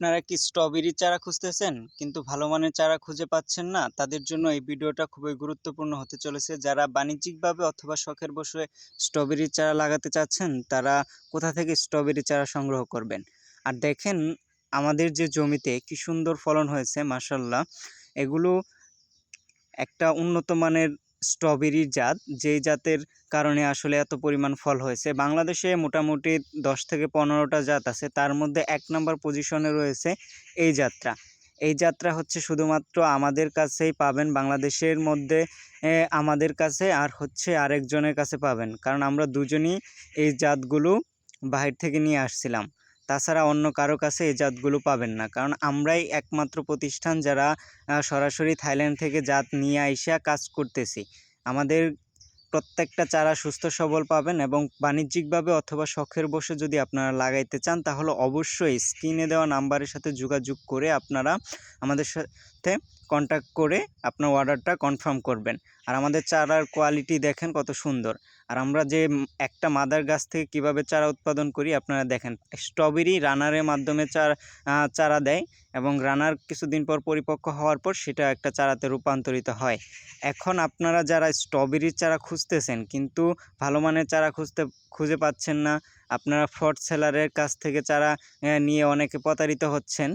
আপনারা কি স্ট্রবেরি চারা খুঁজতেছেন? কিন্তু ভালো মানের চারা খুঁজে পাচ্ছেন না। তাদের জন্য এই ভিডিওটা খুবই গুরুত্বপূর্ণ হতে চলেছে। যারা বাণিজ্যিকভাবে অথবা শখের বসে স্ট্রবেরি চারা লাগাতে চাচ্ছেন, তারা কোথা থেকে স্ট্রবেরি চারা সংগ্রহ করবেন? আর দেখেন, আমাদের যে জমিতে কি সুন্দর ফলন হয়েছে মাসাল্লাহ এগুলো একটা উন্নত মানের স্ট্রবেরির জাত, যেই জাতের কারণে আসলে এত পরিমাণ ফল হয়েছে। বাংলাদেশে মোটামুটি দশ থেকে পনেরোটা জাত আছে। তার মধ্যে এক নম্বর পজিশনে রয়েছে এই যাত্রা। এই যাত্রা হচ্ছে শুধুমাত্র আমাদের কাছেই পাবেন, বাংলাদেশের মধ্যে আমাদের কাছে আর হচ্ছে আরেকজনের কাছে পাবেন। কারণ আমরা দুজনই এই জাতগুলো বাহির থেকে নিয়ে আসছিলাম। তাছাড়া অন্য কারও কাছে এই জাতগুলো পাবেন না। কারণ আমরাই একমাত্র প্রতিষ্ঠান যারা সরাসরি থাইল্যান্ড থেকে জাত নিয়ে আইসা কাজ করতেছি। আমাদের প্রত্যেকটা চারা সুস্থ সবল পাবেন এবং বাণিজ্যিকভাবে অথবা শখের বসে যদি আপনারা লাগাইতে চান, তাহলে অবশ্যই স্ক্রিনে দেওয়া নাম্বারের সাথে যোগাযোগ করে আপনারা আমাদের সাথে কন্ট্যাক্ট করে আপনার অর্ডারটা কনফার্ম করবেন। আর আমাদের চারার কোয়ালিটি দেখেন কত সুন্দর। আর আমরা যে একটা মাদার গাছ থেকে কীভাবে চারা উৎপাদন করি আপনারা দেখেন স্ট্রবেরি রানারের মাধ্যমে চারা চারা দেয় এবং রানার কিছুদিন পর পরিপক্ক হওয়ার পর সেটা একটা চারাতে রূপান্তরিত হয়। এখন আপনারা যারা স্ট্রবেরির চারা খুঁজতেছেন কিন্তু ভালো মানের চারা খুঁজতে, খুঁজে পাচ্ছেন না, আপনারা ফ্রড সেলারের কাছ থেকে চারা নিয়ে অনেকে প্রতারিত হচ্ছেন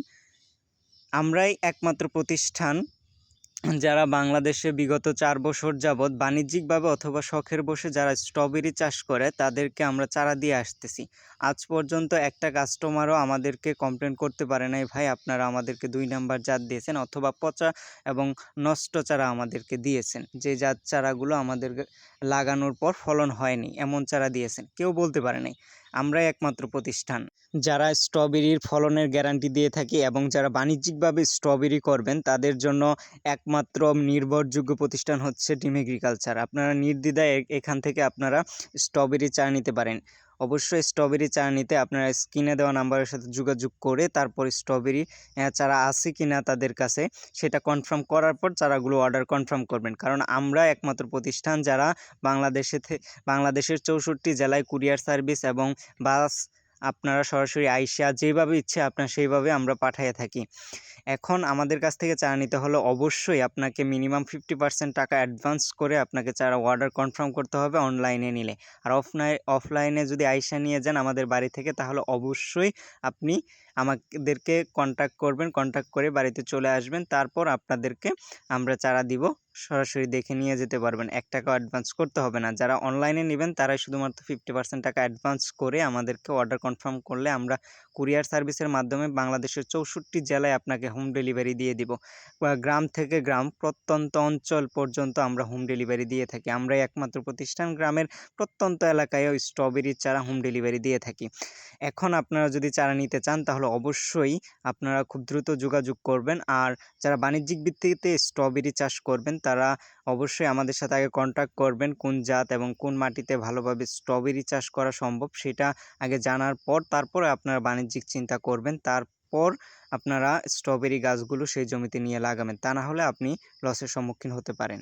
আমরাই একমাত্র প্রতিষ্ঠান যারা বাংলাদেশে বিগত চার বছর যাবৎ বাণিজ্যিকভাবে অথবা শখের বসে যারা স্ট্রবেরি চাষ করে, তাদেরকে আমরা চারা দিয়ে আসতেছি। আজ পর্যন্ত একটা কাস্টমারও আমাদেরকে কমপ্লেন করতে পারে নাই, ভাই, আপনারা আমাদেরকে দুই নাম্বার জাত দিয়েছেন অথবা পচা এবং নষ্ট চারা আমাদেরকে দিয়েছেন। যে জাত চারাগুলো আমাদের লাগানোর পর ফলন হয়নি, এমন চারা দিয়েছেন। কেউ বলতে পারে নাই। আমরাই একমাত্র প্রতিষ্ঠান। যারা স্ট্রবেরির ফলনের গ্যারান্টি দিয়ে থাকি এবং যারা বাণিজ্যিকভাবে স্ট্রবেরি করবেন, তাদের জন্য একমাত্র নির্ভরযোগ্য প্রতিষ্ঠান হচ্ছে টিম এগ্রিকালচার। আপনারা নির্দ্বিধায় এখান থেকে আপনারা স্ট্রবেরি চা নিতে পারেন। অবশ্যই স্ট্রবেরি চারা নিতে আপনারা স্ক্রিনে দেওয়া নাম্বারের সাথে যোগাযোগ করে তারপর স্ট্রবেরি চারা আছে কি না তাদের কাছে সেটা কনফার্ম করার পর চারাগুলো অর্ডার কনফার্ম করবেন। কারণ আমরা একমাত্র প্রতিষ্ঠান যারা বাংলাদেশে বাংলাদেশের চৌষট্টি জেলায় কুরিয়ার সার্ভিস এবং বাস আপনারা সরাসরি আইসা যেভাবে ইচ্ছে আপনার সেইভাবে আমরা পাঠিয়ে থাকি। এখন আমাদের কাছ থেকে চারা নিতে হলে অবশ্যই আপনাকে মিনিমাম ফিফটি পার্সেন্ট টাকা অ্যাডভান্স করে আপনাকে চারা অর্ডার কনফার্ম করতে হবে অনলাইনে নিলে। আর অফলাইন অফলাইনে যদি আইসা নিয়ে যান আমাদের বাড়ি থেকে, তাহলে অবশ্যই আপনি আমাদেরকে কন্ট্যাক্ট করবেন কন্ট্যাক্ট করে বাড়িতে চলে আসবেন। তারপর আপনাদেরকে আমরা চারা দিব সরাসরি দেখে নিয়ে যেতে পারবেন। এক টাকাও অ্যাডভান্স করতে হবে না। যারা অনলাইনে নেবেন, তারাই শুধুমাত্র ফিফটি পার্সেন্ট টাকা অ্যাডভান্স করে আমাদেরকে অর্ডার কনফার্ম করলে আমরা কুরিয়ার সার্ভিসের মাধ্যমে বাংলাদেশের চৌষট্টি জেলায় আপনাকে হোম ডেলিভারি দিয়ে দিব। গ্রাম থেকে গ্রাম, প্রত্যন্ত অঞ্চল পর্যন্ত আমরা হোম ডেলিভারি দিয়ে থাকি। আমরাই একমাত্র প্রতিষ্ঠান গ্রামের প্রত্যন্ত এলাকায়ও স্ট্রবেরির চারা হোম ডেলিভারি দিয়ে থাকি। এখন আপনারা যদি চারা নিতে চান, তাহলে অবশ্যই আপনারা খুব দ্রুত যোগাযোগ করবেন। আর যারা বাণিজ্যিক ভিত্তিতে স্ট্রবেরি চাষ করবেন তারা অবশ্যই আমাদের সাথে আগে কন্ট্যাক্ট করবেন, কোন জাত এবং কোন মাটিতে ভালোভাবে স্ট্রবেরি চাষ করা সম্ভব সেটা আগে জানার পর তারপরে আপনারা বাণিজ্যিক চিন্তা করবেন। তারপর আপনারা স্ট্রবেরি গাছগুলো সেই জমিতে নিয়ে লাগাবেন। তা না হলে আপনি লসের সম্মুখীন হতে পারেন।